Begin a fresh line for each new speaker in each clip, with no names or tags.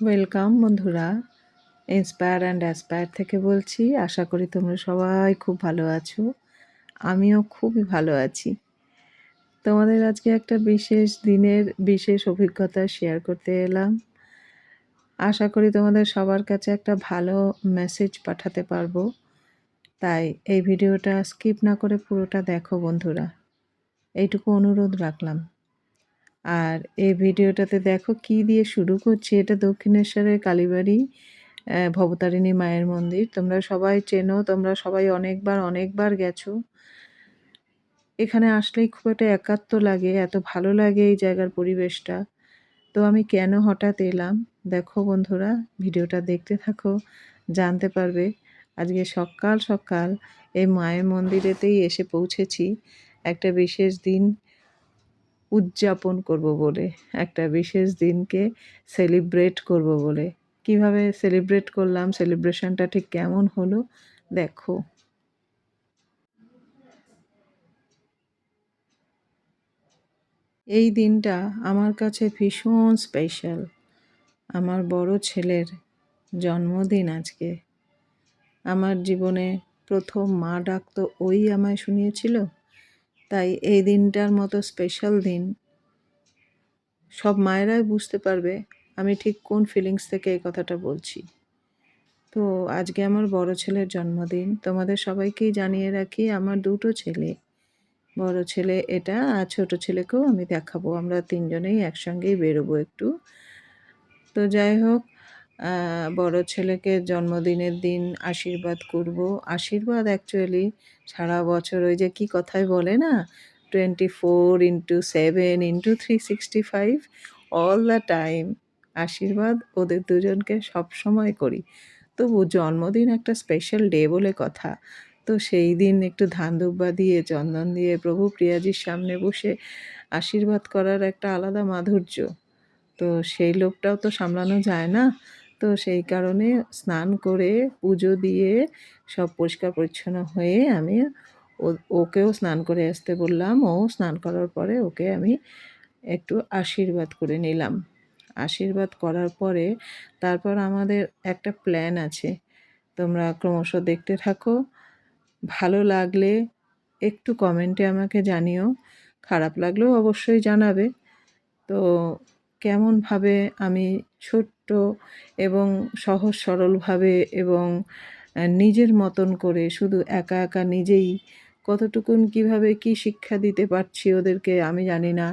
Welcome বন্ধুরা। Inspire and aspire থেকে বলছি। আশা করি তোমরা সবাই খুব ভালো আছো। আমিও খুবই ভালো আছি। তোমাদের আজকে একটা বিশেষ দিনের বিশেষ অভিজ্ঞতা শেয়ার করতে এলাম। আশা করি তোমাদের সবার কাছে একটা ভালো মেসেজ পাঠাতে পারব। তাই এই ভিডিওটা স্কিপ না করে পুরোটা দেখো, বন্ধুরা। এইটুকু অনুরোধ রাখলাম। আর এই ভিডিওটাতে দেখো কি দিয়ে শুরু করছি, এটা দক্ষিণেশ্বরের কালীবাড়ি ভবতারিণী মায়ের মন্দির। তোমরা সবাই চেনো, তোমরা সবাই অনেকবার অনেকবার গেছো। এখানে আসলেই খুব একটা একাত্ম লাগে, এত ভালো লাগে এই জায়গার পরিবেশটা। তো আমি কেন হঠাৎ এলাম? দেখো বন্ধুরা, ভিডিওটা দেখতে থাকো, জানতে পারবে। আজকে সকাল সকাল এই মায়ের মন্দিরেতেই এসে পৌঁছেছি। একটা বিশেষ দিন উদযাপন করব বলে, একটা বিশেষ দিনকে সেলিব্রেট করব বলে। কীভাবে সেলিব্রেট করলাম সেলিব্রেশনটা ঠিক কেমন হলো, দেখো। এই দিনটা আমার কাছে ভীষণ স্পেশাল আমার বড় ছেলের জন্মদিন আজকে। আমার জীবনে প্রথম মা ডাক তো ওই আমায় শুনিয়েছিল। তাই এই দিনটার মতো স্পেশাল দিন। সব মায়েরাই বুঝতে পারবে আমি ঠিক কোন ফিলিংস থেকে এই কথাটা বলছি। তো আজকে আমার বড় ছেলের জন্মদিন। তোমাদের সবাইকেই জানিয়ে রাখি, আমার দুটো ছেলে। বড় ছেলে এটা আর ছোটো ছেলেকেও আমি দেখাবো। আমরা তিনজনেই একসঙ্গেই বেরোবো একটু। তো যাই হোক বড় ছেলেকে জন্মদিনের দিন আশীর্বাদ করব। আশীর্বাদ অ্যাকচুয়ালি সারা বছর ওই যে কি কথায় বলে না? Twenty four into seven into three sixty five all the time আশীর্বাদ ওদের দুজনকে সব সময় করি। তবু জন্মদিন একটা স্পেশাল ডে বলে কথা। তো সেই দিন একটু ধান দুব্বা দিয়ে, চন্দন দিয়ে, প্রভু প্রিয়াজির সামনে বসে আশীর্বাদ করার একটা আলাদা মাধুর্য। তো সেই লোকটাও তো সামলানো যায় না? তো সেই কারণে স্নান করে পুজো দিয়ে সব পরিষ্কার পরিচ্ছন্ন হয়ে আমি ওকেও স্নান করে আসতে বললাম। ও স্নান করার পরে ওকে আমি একটু আশীর্বাদ করে নিলাম। আশীর্বাদ করার পরে তারপর আমাদের একটা প্ল্যান আছে। তোমরা ক্রমশ দেখতে থাকো। ভালো লাগলে একটু কমেন্টে আমাকে জানিও। খারাপ লাগলেও অবশ্যই জানাবে। তো কেমনভাবে আমি ছোট্ট এবং সহজ সরলভাবে এবং নিজের মতন করে শুধু একা একা নিজেই কতটুকুন কীভাবে কি শিক্ষা দিতে পারছি ওদেরকে আমি জানি না।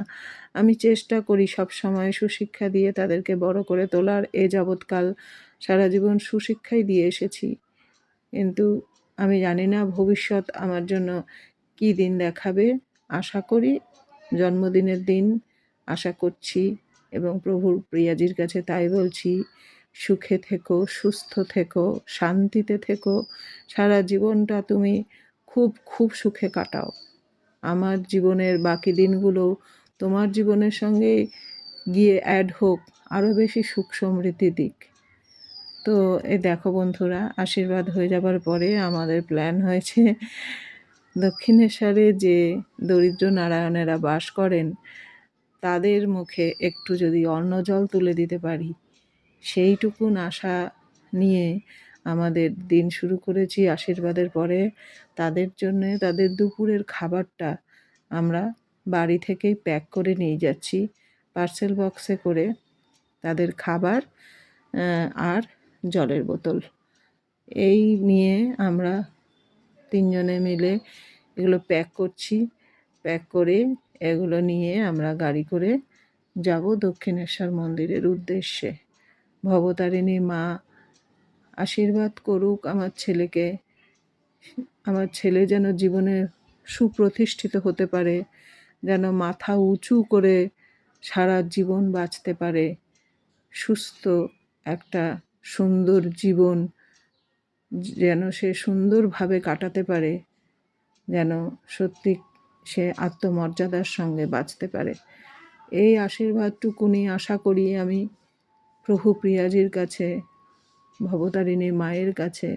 আমি চেষ্টা করি সব সময় সুশিক্ষা দিয়ে তাদেরকে বড় করে তোলার। এ যাবৎকাল সারা জীবন সুশিক্ষাই দিয়ে এসেছি। কিন্তু আমি জানি না ভবিষ্যৎ আমার জন্য কি দিন দেখাবে। আশা করি জন্মদিনের দিন আশা করছি এবং প্রভুর প্রিয়াজির কাছে তাই বলছি, সুখে থেকো, সুস্থ থেকো, শান্তিতে থেকো। সারা জীবনটা তুমি খুব খুব সুখে কাটাও। আমার জীবনের বাকি দিনগুলো তোমার জীবনের সঙ্গে গিয়ে অ্যাড হোক আরও বেশি সুখ সমৃদ্ধি দিক। তো এ দেখো বন্ধুরা, আশীর্বাদ হয়ে যাবার পরে আমাদের প্ল্যান হয়েছে, দক্ষিণেশ্বরে যে দরিদ্র নারায়ণেরা বাস করেন তাদের মুখে একটু যদি অন্ন জল তুলে দিতে পারি, সেইটুকুন আশা নিয়ে আমাদের দিন শুরু করেছি। আশীর্বাদের পরে তাদের জন্য তাদের দুপুরের খাবারটা আমরা বাড়ি থেকেই প্যাক করে নিয়ে যাচ্ছি। পার্সেল বক্সে করে তাদের খাবার আর জলের বোতল। এই নিয়ে আমরা তিনজনে মিলে এগুলো প্যাক করছি। প্যাক করে এগুলো নিয়ে আমরা গাড়ি করে যাব দক্ষিণেশ্বর মন্দিরের উদ্দেশ্যে। ভবতারিণী মা আশীর্বাদ করুক আমার ছেলেকে। আমার ছেলে যেন জীবনে সুপ্রতিষ্ঠিত হতে পারে, যেন মাথা উঁচু করে সারা জীবন বাঁচতে পারে। সুস্থ একটা সুন্দর জীবন যেন সে সুন্দরভাবে কাটাতে পারে, যেন সত্যি সে আত্মমর্যাদার সঙ্গে বাঁচতে পারে। এই আশীর্বাদটুকুনি আশা করি আমি প্রভু প্রিয়াজির কাছে, ভবতারিণী মায়ের কাছে,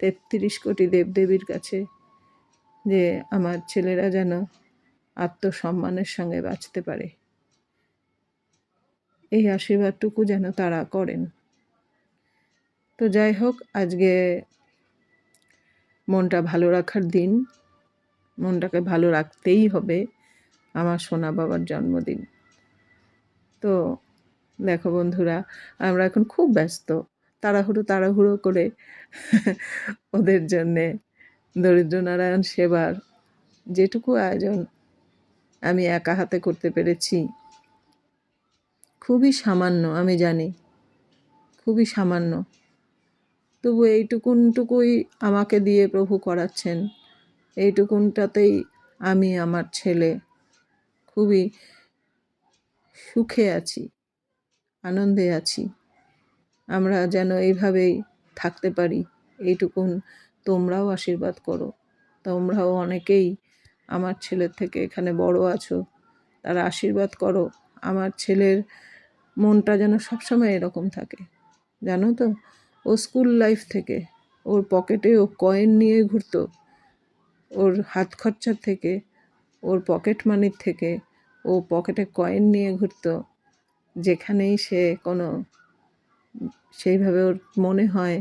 তেত্রিশ কোটি দেবদেবীর কাছে যে আমার ছেলেরা যেন আত্মসম্মানের সঙ্গে বাঁচতে পারে। এই আশীর্বাদটুকু যেন তারা করেন। তো যাই হোক, আজকে মনটা ভালো রাখার দিন। মনটাকে ভালো রাখতেই হবে আমার সোনা বাবার জন্মদিন। তো দেখো বন্ধুরা, আমরা এখন খুব ব্যস্ত, তাড়াহুড়ো তাড়াহুড়ো করে ওদের জন্যে দরিদ্র নারায়ণ সেবার যেটুকু আয়োজন আমি একা হাতে করতে পেরেছি, খুবই সামান্য, আমি জানি, খুবই সামান্য। তবু এইটুকুনটুকুই আমাকে দিয়ে প্রভু করাচ্ছেন। এইটুকুনটাতেই আমি আমার ছেলে খুবই সুখে আছি, আনন্দে আছি। আমরা যেন এইভাবেই থাকতে পারি। এইটুকুন তোমরাও আশীর্বাদ করো। তোমরাও অনেকেই আমার ছেলের থেকে এখানে বড় আছো, তারা আশীর্বাদ করো। আমার ছেলের মনটা যেন সবসময় এরকম থাকে। জানো তো? ও স্কুল লাইফ থেকে ওর পকেটে ও কয়েন নিয়ে ঘুরতো। ওর হাত খরচার থেকে, ওর পকেট মানির থেকে ও পকেটে কয়েন নিয়ে ঘুরত, যেখানেই সে কোনো, সেইভাবে ওর মনে হয়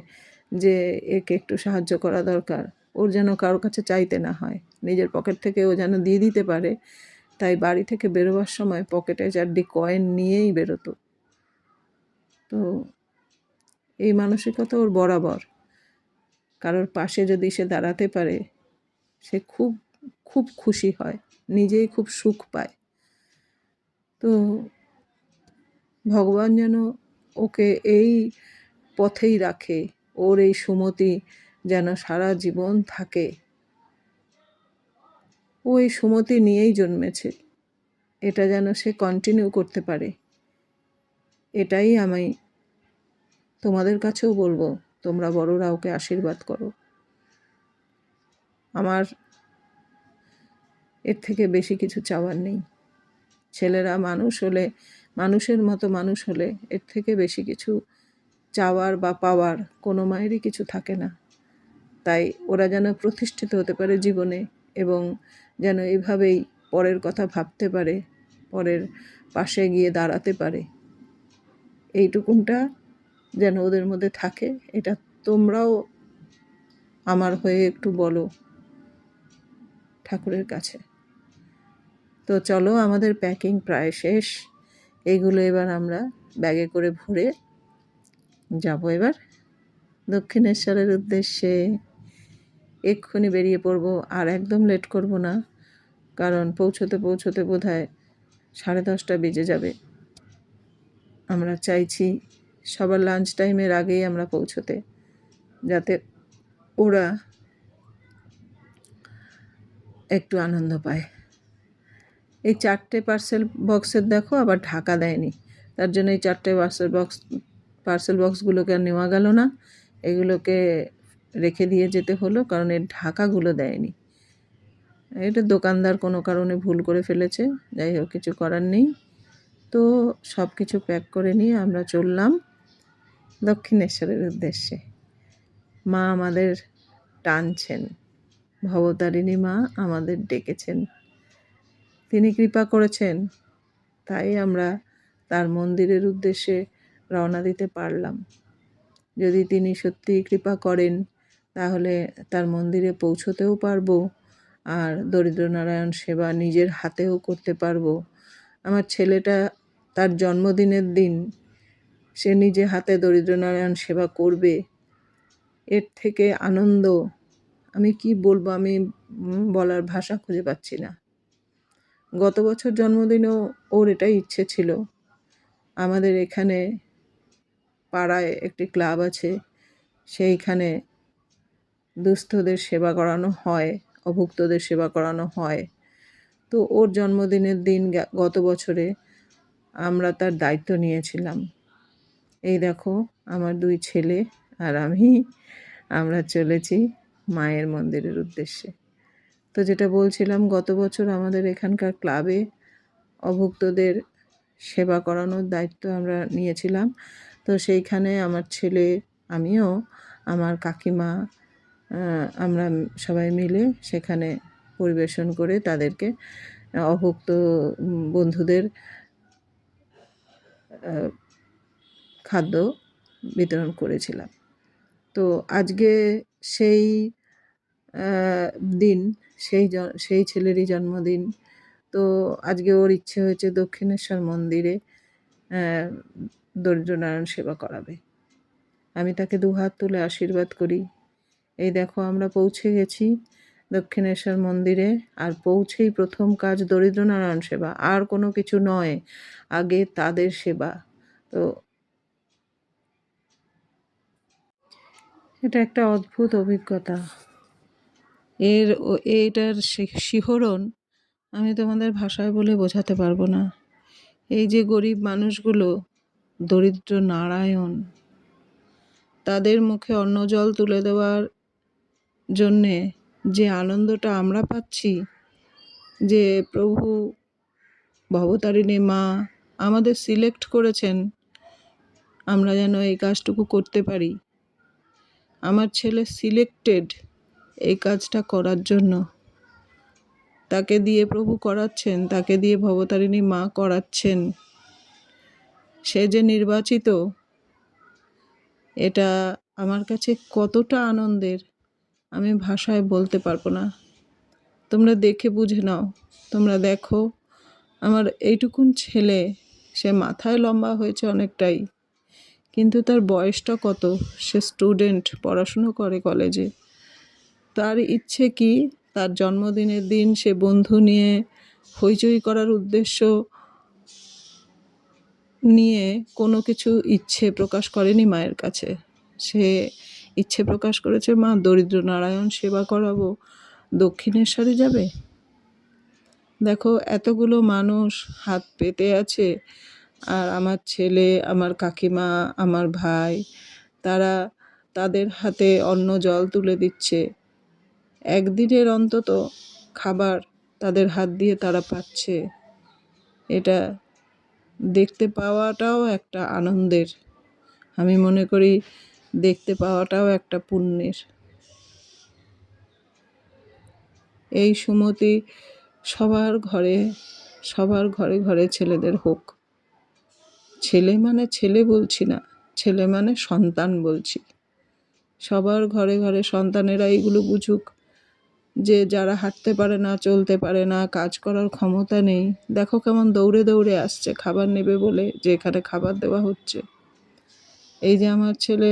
যে একে একটু সাহায্য করা দরকার। ওর যেন কারোর কাছে চাইতে না হয়, নিজের পকেট থেকে ও যেন দিয়ে দিতে পারে, তাই বাড়ি থেকে বেরোবার সময় পকেটে চারটি কয়েন নিয়েই বেরোতো। তো এই মানসিকতা ওর বরাবর। কারোর পাশে যদি সে দাঁড়াতে পারে সে খুব খুব খুশি হয়, নিজেই খুব সুখ পায়। তো ভগবান যেন ওকে এই পথেই রাখে, ওর এই সুমতি যেন সারা জীবন থাকে। ও এই সুমতি নিয়েই জন্মেছে, এটা যেন সে কন্টিনিউ করতে পারে। এটাই আমি তোমাদের কাছেও বলব, তোমরা বড়রা ওকে আশীর্বাদ করো। আমার এর থেকে বেশি কিছু চাওয়ার নেই। ছেলেরা মানুষ হলে, মানুষের মতো মানুষ হলে এর থেকে বেশি কিছু চাওয়ার বা পাওয়ার কোনো মায়েরই কিছু থাকে না। তাই ওরা যেন প্রতিষ্ঠিত হতে পারে জীবনে এবং যেন এভাবেই পরের কথা ভাবতে পারে, পরের পাশে গিয়ে দাঁড়াতে পারে। এইটুকুনটা যেন ওদের মধ্যে থাকে, এটা তোমরাও আমার হয়ে একটু বলো। ঠাকুরের কাছে। তো চলো, আমাদের প্যাকিং প্রায় শেষ। এগুলো এবার আমরা ব্যাগে করে ভরে যাব এবার। দক্ষিণেশ্বরের উদ্দেশ্যে এক্ষুনি বেরিয়ে পড়ব। আর একদম লেট করব না, কারণ পৌঁছতে পৌঁছতে বোধ হয় সাড়ে দশটা বেজে যাবে। আমরা চাইছি সবার লাঞ্চ টাইমের আগেই আমরা পৌঁছতে, যাতে ওরা একটু আনন্দ পায়। এই চারটে পার্সেল বক্সের দেখো, আবার ঢাকা দেয়নি। তার জন্য এই চারটে পার্সেল বক্স পার্সেল বক্সগুলোকে আর নেওয়া গেল না। এগুলোকে রেখে দিয়ে যেতে হলো, কারণ এর ঢাকাগুলো দেয়নি। এটা দোকানদার কোনো কারণে ভুল করে ফেলেছে, যাই হোক, কিছু করার নেই। তো সব কিছু প্যাক করে নিয়ে আমরা চললাম দক্ষিণেশ্বরের উদ্দেশ্যে। মা আমাদের টানছেন। ভবতারিণী মা আমাদের ডেকেছেন। তিনি কৃপা করেছেন, তাই আমরা তার মন্দিরের উদ্দেশ্যে রওনা দিতে পারলাম। যদি তিনি সত্যিই কৃপা করেন, তাহলে তার মন্দিরে পৌঁছতেও পারব আর দরিদ্র নারায়ণ সেবা নিজের হাতেও করতে পারব। আমার ছেলেটা তার জন্মদিনের দিন সে নিজে হাতে দরিদ্রনারায়ণ সেবা করবে। এর থেকে আনন্দ আমি কি বলব? আমি বলার ভাষা খুঁজে পাচ্ছি না। গত বছর জন্মদিনেও ওর এটাই ইচ্ছে ছিল। আমাদের এখানে পাড়ায় একটি ক্লাব আছে। সেইখানে দুস্থদের সেবা করানো হয়, অভুক্তদের সেবা করানো হয়। তো ওর জন্মদিনের দিন গত বছরে আমরা তার দায়িত্ব নিয়েছিলাম। এই দেখো, আমার দুই ছেলে আর আমি, আমরা চলেছি মায়ের মন্দিরের উদ্দেশ্যে। তো যেটা বলছিলাম, গত বছর আমাদের এখানকার ক্লাবে অভুক্তদের সেবা করানোর দায়িত্ব আমরা নিয়েছিলাম। তো সেইখানে আমার ছেলে, আমিও, আমার কাকিমা আমরা সবাই মিলে সেখানে পরিবেশন করে তাদেরকে অভুক্ত বন্ধুদের খাদ্য বিতরণ করেছিলাম। তো আজকে সেই দিন সেই সেই ছেলেরই জন্মদিন। তো আজকে ওর ইচ্ছে হয়েছে দক্ষিণেশ্বর মন্দিরে আহ, দরিদ্র নারায়ণ সেবা করাবে। আমি তাকে দুহাত তুলে আশীর্বাদ করি। এই দেখো আমরা পৌঁছে গেছি দক্ষিণেশ্বর মন্দিরে আর পৌঁছেই প্রথম কাজ দরিদ্র নারায়ণ সেবা আর কোনো কিছু নয় আগে তাদের সেবা। তো এটা একটা অদ্ভুত অভিজ্ঞতা। এর এইটার শিহরণ আমি তোমাদের ভাষায় বলে বোঝাতে পারব না। এই যে গরিব মানুষগুলো, দরিদ্র নারায়ণ, তাদের মুখে অন্ন জল তুলে দেওয়ার জন্যে যে আনন্দটা আমরা পাচ্ছি, যে প্রভু ভবতারিণী মা আমাদের সিলেক্ট করেছেন, আমরা যেন এই কাজটুকু করতে পারি। আমার ছেলে সিলেক্টেড এই কাজটা করার জন্য। তাকে দিয়ে প্রভু করাচ্ছেন, তাকে দিয়ে ভবতারিণী মা করাচ্ছেন। সে যে নির্বাচিত, এটা আমার কাছে কতটা আনন্দের, আমি ভাষায় বলতে পারব না। তোমরা দেখে বুঝে নাও, তোমরা দেখো, আমার এইটুকুন ছেলে, সে মাথায় লম্বা হয়েছে অনেকটাই। কিন্তু তার বয়সটা কত? সে স্টুডেন্ট পড়াশুনো করে কলেজে তার ইচ্ছে কি? তার জন্মদিনের দিন সে বন্ধু নিয়ে হইচই করার উদ্দেশ্য নিয়ে কোনো কিছু ইচ্ছে প্রকাশ করেনি মায়ের কাছে। সে ইচ্ছে প্রকাশ করেছে, মা, দরিদ্র নারায়ণ সেবা করাবো। দক্ষিণেশ্বরে যাবে? দেখো, এতগুলো মানুষ হাত পেতে আছে। আর আমার ছেলে, আমার কাকিমা, আমার ভাই, তারা তাদের হাতে অন্ন জল তুলে দিচ্ছে। একদিনের অন্তত খাবার তাদের হাত দিয়ে তারা পাচ্ছে। এটা দেখতে পাওয়াটাও একটা আনন্দের। আমি মনে করি দেখতে পাওয়াটাও একটা পুণ্যের। এই সুমতি সবার ঘরে সবার ঘরে ঘরে ছেলেদের হোক। ছেলে মানে ছেলে বলছি না, ছেলে মানে সন্তান বলছি। সবার ঘরে ঘরে সন্তানেরা এইগুলো বুঝুক, যে যারা হাঁটতে পারে না, চলতে পারে না, কাজ করার ক্ষমতা নেই। দেখো কেমন দৌড়ে দৌড়ে আসছে, খাবার নেবে বলে যে এখানে খাবার দেওয়া হচ্ছে। এই যে আমার ছেলে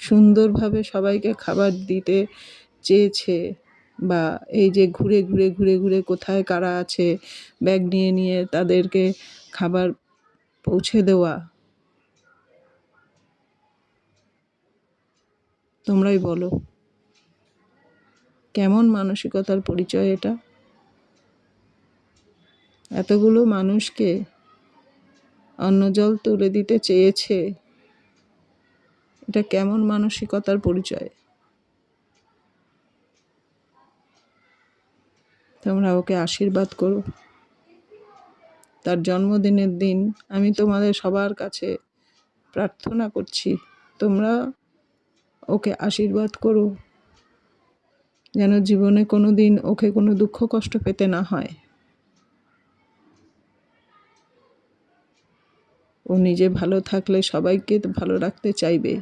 সুন্দরভাবে সবাইকে খাবার দিতে চেয়েছে, বা এই যে ঘুরে ঘুরে ঘুরে ঘুরে কোথায় কারা আছে, ব্যাগ নিয়ে নিয়ে তাদেরকে খাবার পৌঁছে দেওয়া। তোমরাই বলো, কেমন মানসিকতার পরিচয় এটা? এতগুলো মানুষকে অন্ন জল তুলে দিতে চেয়েছে, এটা কেমন মানসিকতার পরিচয়? তোমরা ওকে আশীর্বাদ করো। তার জন্মদিনের দিন আমি তোমাদের সবার কাছে প্রার্থনা করছি, তোমরা ওকে আশীর্বাদ করো, যেন জীবনে কোনো দিন ওকে কোনো দুঃখ কষ্ট পেতে না হয়। ও নিজে ভালো থাকলে সবাইকে ভালো রাখতে চাইবে,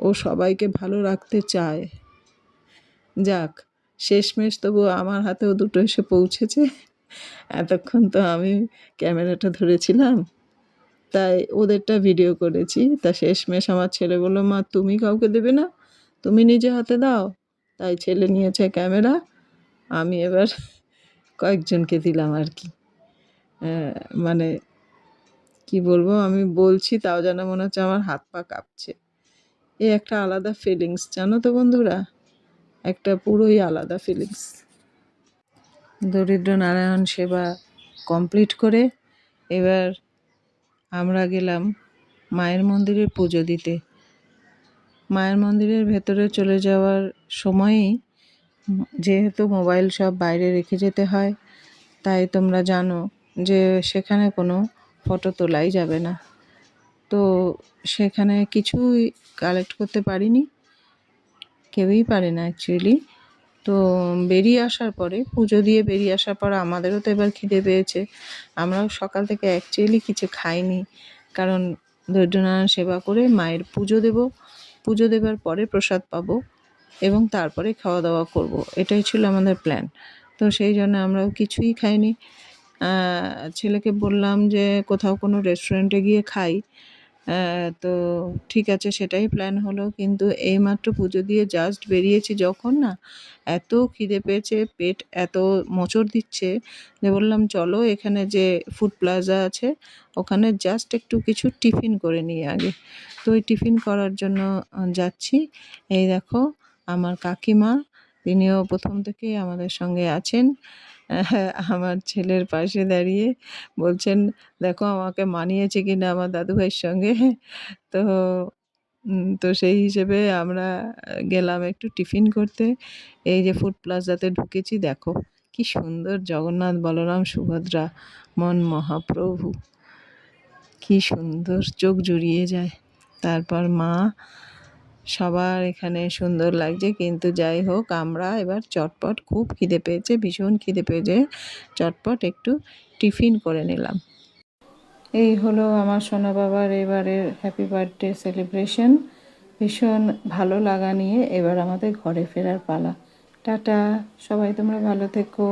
ও সবাইকে ভালো রাখতে চায়। যাক, শেষমেশ তবু আমার হাতেও দুটো এসে পৌঁছেছে। এতক্ষণ তো আমি ক্যামেরাটা ধরেছিলাম, তাই ওদেরটা ভিডিও করেছি। তা শেষমেশ আমার ছেলে বলল, মা, তুমি কাউকে দেবে না? তুমি নিজে হাতে দাও। তাই ছেলে নিয়েছে ক্যামেরা। আমি এবার কয়েকজনকে দিলাম আর কি। মানে কি বলব, আমি বলছি, তাও যেন মনে হচ্ছে আমার হাত পা কাঁপছে। এ একটা আলাদা ফিলিংস জানো তো বন্ধুরা? একটা পুরোই আলাদা ফিলিংস দরিদ্র নারায়ণ সেবা কমপ্লিট করে এবার আমরা গেলাম মায়ের মন্দিরে পুজো দিতে। মায়ের মন্দিরের ভেতরে চলে যাওয়ার সময়ই যেহেতু মোবাইল সব বাইরে রেখে যেতে হয়, তাই তোমরা জানো যে সেখানে কোনো ফটো তোলাই যাবে না। তো সেখানে কিছুই কালেক্ট করতে পারিনি, কেউই পারে না অ্যাকচুয়ালি তো বেরিয়ে আসার পরে, পুজো দিয়ে বেরিয়ে আসার পর আমাদেরও তো এবার খিদে পেয়েছে। আমরাও সকাল থেকে অ্যাকচুয়ালি কিছু খাইনি। কারণ ধৈর্যনারায়ণ সেবা করে মায়ের পুজো দেব। পুজো দেবার পরে প্রসাদ পাবো এবং তারপরে খাওয়া দাওয়া করব। এটাই ছিল আমাদের প্ল্যান তো সেই জন্য আমরাও কিছুই খাইনি। ছেলেকে বললাম যে কোথাও কোনো রেস্টুরেন্টে গিয়ে খাই। তো ঠিক আছে, সেটাই প্ল্যান হলো। কিন্তু এইমাত্র পুজো দিয়ে জাস্ট বেরিয়েছি যখন না, এত খিদে পেয়েছে, পেট এত মোচড় দিচ্ছে যে বললাম চলো এখানে যে ফুড প্লাজা আছে, ওখানে জাস্ট একটু কিছু টিফিন করে নিই আগে। তো ওই টিফিন করার জন্য যাচ্ছি। এই দেখো, আমার কাকিমা, তিনিও প্রথম থেকেই আমাদের সঙ্গে আছেন। আমার ছেলের পাশে দাঁড়িয়ে বলছেন, দেখো আমাকে মানিয়েছে কি না আমার দাদুভাইয়ের সঙ্গে? তো তো সেই হিসেবে আমরা গেলাম একটু টিফিন করতে। এই যে ফুড প্লাজাতে ঢুকেছি, দেখো কি সুন্দর জগন্নাথ বলরাম, সুভদ্রা, মন মহাপ্রভু। কি সুন্দর চোখ জুড়িয়ে যায়। তারপর মা সবার এখানে সুন্দর লাগছে, কিন্তু যাই হোক, আমরা এবার চটপট খুব খিদে পেয়েছে, ভীষণ খিদে পেয়েছে। চটপট একটু টিফিন করে নিলাম। এই হলো আমার সোনা বাবার এবারের হ্যাপি বার্থডে সেলিব্রেশন ভীষণ ভালো লাগা নিয়ে এবার আমাদের ঘরে ফেরার পালা। টাটা, সবাই তোমরা ভালো থেকো।